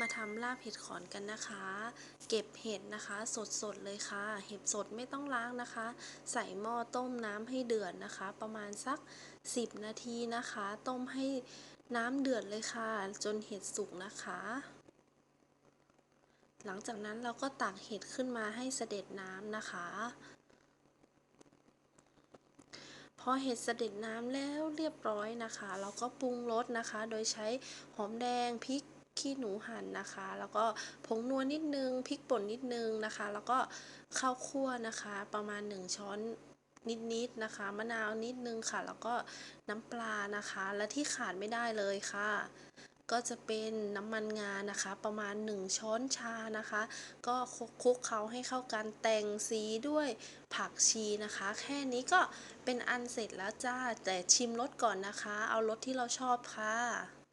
มาทำลาบเห็ดขอนกันนะคะ เก็บเห็ดนะคะ สดๆเลยค่ะ เห็ดสดไม่ต้องล้างนะคะ ใส่หม้อต้มน้ำให้เดือดนะคะ ประมาณสัก 10 นาทีนะคะ ต้มให้น้ำเดือดเลยค่ะ จนเห็ดสุกนะคะ หลังจากนั้นเราก็ตักเห็ดขึ้นมาให้เสด็จน้ำนะคะพอเห็ดเสด็จน้ำแล้วเรียบร้อยนะคะ เราก็ปรุงรสนะคะ โดยใช้หอมแดงพริก ขี้หนูหั่นนะคะ แล้วก็ผงนัวนิดนึงพริกป่นนิดนึงนะคะ แล้วก็ข้าวคั่วนะคะ ประมาณ 1 ช้อนนิดๆนะคะมะนาวนิดนึงค่ะ แล้วก็น้ำปลานะคะ และที่ขาดไม่ได้เลยค่ะ ก็จะเป็นน้ำมันงานะคะ ประมาณ 1 ช้อนชานะคะ ก็คลุกเคล้าให้เข้ากันแต่งสีด้วยผักชีนะคะ แค่นี้ก็เป็นอันเสร็จแล้วจ้า แต่ชิมรสก่อนนะคะ เอารสที่เราชอบค่ะ